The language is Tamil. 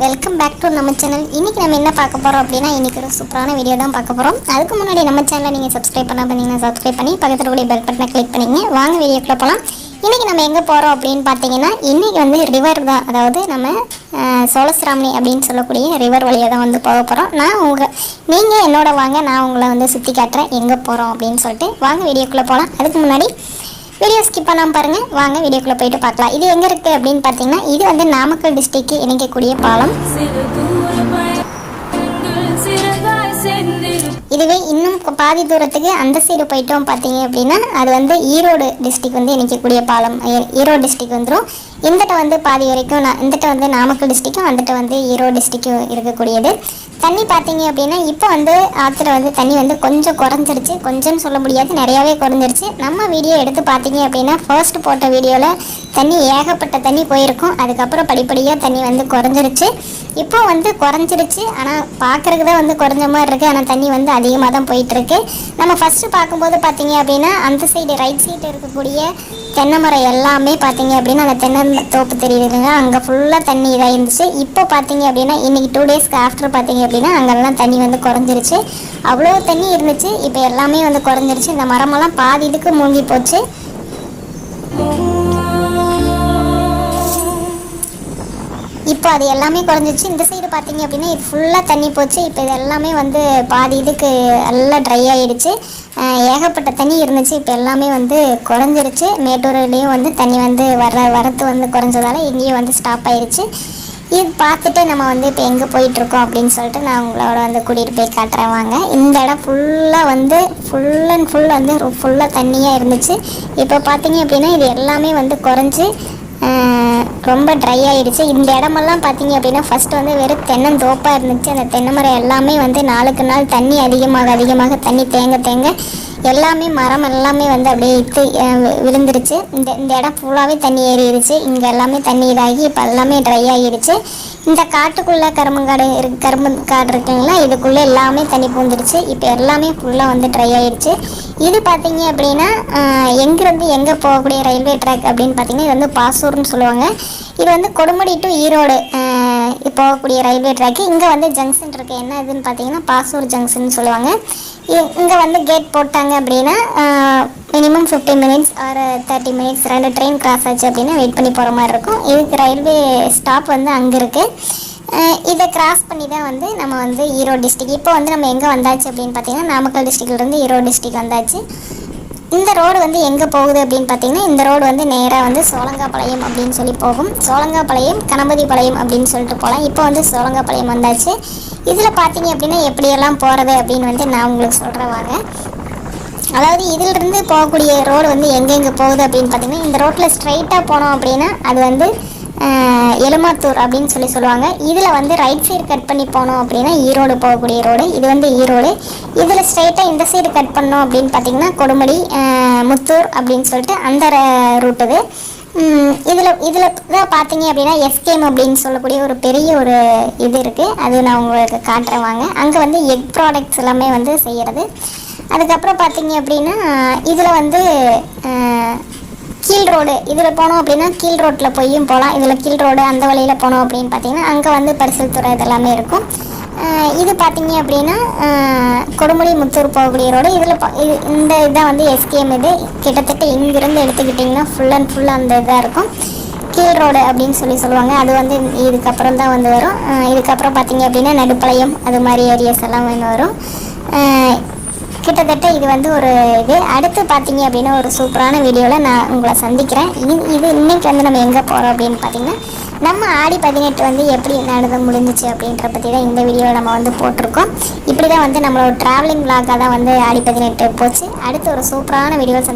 வெல்கம் பேக் டு நம்ம சேனல் இன்றைக்கி நம்ம என்ன பார்க்க போகிறோம் அப்படின்னா இன்றைக்கி ஒரு சூப்பரான வீடியோ தான் பார்க்க போகிறோம் அதுக்கு முன்னாடி நம்ம சேனலை நீங்கள் சப்ஸ்கிரைப் பண்ண பண்ணிங்கன்னா சப்ஸ்கிரைப் பண்ணி பக்கத்தில் கூடிய பெல் பட்டனை கிளிக் பண்ணிங்க வாங்க வீடியோக்குள்ளே போகலாம் இன்றைக்கி நம்ம எங்கே போகிறோம் அப்படின்னு பார்த்தீங்கன்னா இன்றைக்கி வந்து ரிவர் தான். அதாவது நம்ம சோழசிராமணி அப்படின்னு சொல்லக்கூடிய ரிவர் வழியாக தான் வந்து போக போகிறோம் நான் உங்கள் நீங்கள் என்னோட வாங்க நான் உங்களை வந்து சுற்றி காட்டுறேன். எங்கே போகிறோம் அப்படின்னு சொல்லிட்டு வாங்க வீடியோக்குள்ளே போகலாம் அதுக்கு முன்னாடி வீடியோ ஸ்கிப் பண்ணாமல் பாருங்கள் வாங்க வீடியோக்குள்ளே போயிட்டு பார்க்கலாம். இது எங்கே இருக்குது அப்படின்னு பார்த்தீங்கன்னா இது வந்து நாமக்கல் டிஸ்ட்ரிக்ட் இணைக்கக்கூடிய பாலம். இதுவே இன்னும் பாதி தூரத்துக்கு அந்த சைடு போயிட்டோம் பார்த்தீங்க அப்படின்னா அது வந்து ஈரோடு டிஸ்ட்ரிக்ட் வந்து இணைக்கக்கூடிய பாலம். ஈரோடு டிஸ்ட்ரிக்ட் வந்துடும் இந்தட்ட வந்து பாதி வரைக்கும் நான் இந்தட்ட வந்து நாமக்கல் டிஸ்ட்ரிக்டும் அந்தட்ட வந்து ஈரோடு டிஸ்ட்ரிக்டும் இருக்கக்கூடியது. தண்ணி பார்த்தீங்க அப்படின்னா இப்போ வந்து ஆற்றுல வந்து தண்ணி வந்து கொஞ்சம் குறைஞ்சிருச்சு. கொஞ்சம்னு சொல்ல முடியாது நிறையாவே குறைஞ்சிருச்சு. நம்ம வீடியோ எடுத்து பார்த்தீங்க அப்படின்னா ஃபர்ஸ்ட் போட்ட வீடியோவில் தண்ணி ஏகப்பட்ட தண்ணி போயிருக்கும். அதுக்கப்புறம் படிப்படியாக தண்ணி வந்து குறைஞ்சிருச்சு. இப்போ வந்து குறைஞ்சிருச்சு. ஆனால் பார்க்குறதுக்கு தான் வந்து குறைஞ்ச மாதிரி இருக்குது ஆனால் தண்ணி வந்து அதிகமாக தான் போயிட்டுருக்கு நம்ம ஃபஸ்ட்டு பார்க்கும்போது பார்த்தீங்க அப்படின்னா அந்த சைடு ரைட் சைடு இருக்கக்கூடிய தென்னை மரம் எல்லாமே பார்த்தீங்க அப்படின்னா அந்த தென்னை தோப்பு தெரியுதுங்க. அங்கே ஃபுல்லாக தண்ணி இதாக இருந்துச்சு இப்போ பார்த்தீங்க அப்படின்னா இன்றைக்கி டூ டேஸ்க்கு ஆஃப்டர் பார்த்தீங்க அப்படின்னா அங்கெல்லாம் தண்ணி வந்து குறைஞ்சிருச்சு. அவ்வளோ தண்ணி இருந்துச்சு. இப்போ எல்லாமே வந்து குறைஞ்சிருச்சு. இந்த மரமெல்லாம் பாதி இதுக்கு மூழ்கி போச்சு. இப்போ அது எல்லாமே குறைஞ்சிச்சு இந்த சைடு பார்த்தீங்க அப்படின்னா இது ஃபுல்லாக தண்ணி போச்சு. இப்போ இது எல்லாமே வந்து பாதி இதுக்கு நல்லா ட்ரை ஆகிடுச்சு ஏகப்பட்ட தண்ணி இருந்துச்சு. இப்போ எல்லாமே வந்து குறைஞ்சிருச்சு. மேட்டூர்லேயும் வந்து தண்ணி வந்து வர வரத்து வந்து குறைஞ்சதால இங்கேயும் வந்து ஸ்டாப் ஆயிடுச்சு இது பார்த்துட்டு நம்ம வந்து இப்போ எங்கே போயிட்டுருக்கோம் அப்படின்னு சொல்லிட்டு நான் உங்களோட வந்து கூட்டிகிட்டு போய் காட்டுறேன். வாங்க. இந்த இடம் ஃபுல்லாக வந்து ஃபுல் அண்ட் ஃபுல் வந்து ஃபுல்லாக தண்ணியாக இருந்துச்சு. இப்போ பார்த்தீங்க அப்படின்னா இது எல்லாமே வந்து குறைஞ்சி ரொம்ப ட்ரை ஆயிடுச்சு. இந்த இடமெல்லாம் பார்த்தீங்க அப்படின்னா ஃபர்ஸ்ட் வந்து வெறும் தென்னந்தோப்பாக இருந்துச்சு. அந்த தென்னை மரம் எல்லாமே வந்து நாளுக்கு நாள் தண்ணி அதிகமாக அதிகமாக தண்ணி தேங்க தேங்க எல்லாமே மரம் எல்லாமே வந்து அப்படியே இத்து விழுந்துருச்சு. இந்த இந்த இடம் ஃபுல்லாகவே தண்ணி ஏறிடுச்சு. இங்கே எல்லாமே தண்ணி இதாகி இப்போ எல்லாமே ட்ரை ஆகிடுச்சு. இந்த காட்டுக்குள்ளே கரும்புங்காடு இரு கரும்பு காடு இருக்குங்களா? இதுக்குள்ளே எல்லாமே தண்ணி பூந்துருச்சு இப்போ எல்லாமே ஃபுல்லாக வந்து ட்ரை ஆகிடுச்சு இது பார்த்தீங்க அப்படின்னா எங்கேருந்து எங்கே போகக்கூடிய ரயில்வே ட்ராக் அப்படின்னு பார்த்தீங்கன்னா இது வந்து பாசூர்னு சொல்லுவாங்க. இது வந்து கொடுமுடி டு ஈரோடு ஆஹ், போகக்கூடிய ரயில்வே ட்ராக்கு. இங்கே வந்து ஜங்ஷன் இருக்குது என்ன இதுன்னு பார்த்தீங்கன்னா பாசூர் ஜங்ஷன் சொல்லுவாங்க. இங்கே வந்து கேட் போட்டாங்க அப்படின்னா minimum fifteen minutes or thirty minutes ரெண்டு ட்ரெயின் கிராஸ் ஆச்சு அப்படின்னா வெயிட் பண்ணி போகிற மாதிரி இருக்கும். இதுக்கு ரயில்வே ஸ்டாப் வந்து அங்கே இருக்குது இதை கிராஸ் பண்ணி தான் வந்து நம்ம வந்து ஈரோடு டிஸ்ட்ரிக் இப்போ வந்து நம்ம எங்கே வந்தாச்சு அப்படின்னு பார்த்தீங்கன்னா நாமக்கல் டிஸ்ட்ரிக்ட்லேருந்து ஈரோடு டிஸ்ட்ரிக் வந்தாச்சு. இந்த ரோடு வந்து எங்கே போகுது அப்படின்னு பார்த்தீங்கன்னா இந்த ரோடு வந்து நேராக வந்து சோளங்காப்பாளையம் அப்படின்னு சொல்லி போகும். சோளங்காப்பாளையம் கணபதிபாளையம் அப்படின்னு சொல்லிட்டு போகலாம். இப்போ வந்து சோளங்காப்பாளையம் வந்தாச்சு. இதில் பார்த்தீங்க அப்படின்னா எப்படியெல்லாம் போகிறது அப்படின்னு வந்து நான் உங்களுக்கு சொல்கிறேன் வாங்க. அதாவது இதிலிருந்து போகக்கூடிய ரோடு வந்து எங்கெங்கே போகுது அப்படின்னு பார்த்தீங்கன்னா இந்த ரோட்டில் ஸ்ட்ரைட்டாக போனோம் அப்படின்னா அது வந்து எலுமாத்தூர் அப்படின்னு சொல்லி சொல்லுவாங்க. இதில் வந்து ரைட் சைடு கட் பண்ணி போனோம் அப்படின்னா ஈரோடு போகக்கூடிய ரோடு. இது வந்து ஈரோடு. இதில் ஸ்ட்ரைட்டாக இந்த சைடு கட் பண்ணோம் அப்படின்னு பார்த்தீங்கன்னா கொடுமடி முத்தூர் அப்படின்னு சொல்லிட்டு அந்த ரூட் இது. இதில் இதில் தான் பார்த்தீங்க அப்படின்னா எஸ்கேம் அப்படின்னு சொல்லக்கூடிய ஒரு பெரிய ஒரு இது இருக்குது அது நான் உங்களுக்கு காட்டுறேன் வாங்க. அங்கே வந்து எக் ப்ராடக்ட்ஸ் எல்லாமே வந்து செய்கிறது அதுக்கப்புறம் பார்த்தீங்க அப்படின்னா இதில் வந்து கீழ் ரோடு. இதில் போனோம் அப்படின்னா கீழ் ரோட்டில் போயும் போகலாம் இதில் கீழ் ரோடு அந்த வழியில் போனோம் அப்படின்னு பார்த்தீங்கன்னா அங்கே வந்து பரிசல் துறை இதெல்லாமே இருக்கும். இது பார்த்தீங்க அப்படின்னா கொடுமுடி முத்தூர் போகக்கூடிய ரோடு. இதில் இது இந்த இதான் வந்து எஸ்கேம் இது. கிட்டத்தட்ட இங்கிருந்து எடுத்துக்கிட்டிங்கன்னா ஃபுல் அண்ட் ஃபுல் அந்த இதாக இருக்கும். கீழ் ரோடு அப்படின்னு சொல்லி சொல்லுவாங்க. அது வந்து இதுக்கப்புறம் தான் வந்து வரும். இதுக்கப்புறம் பார்த்தீங்க அப்படின்னா நடுப்பாளையம் அது மாதிரி ஏரியாஸ் எல்லாம் வந்து வரும். கிட்டத்தட்ட இது வந்து ஒரு இது. அடுத்து பார்த்தீங்க அப்படின்னா ஒரு சூப்பரான வீடியோவில் நான் உங்களை சந்திக்கிறேன். இது இது இன்னைக்கு வந்து நம்ம எங்கே போகிறோம் அப்படின்னு பார்த்தீங்கன்னா நம்ம ஆடி பதினெட்டு வந்து எப்படி நடந்து முடிஞ்சிச்சு அப்படின்ற பற்றி தான் இந்த வீடியோவில் நம்ம வந்து போட்டிருக்கோம். இப்படி தான் வந்து நம்மளோட ட்ராவலிங் விளாக்காக தான் வந்து ஆடி பதினெட்டு போச்சு. அடுத்து ஒரு சூப்பரான வீடியோ சந்தி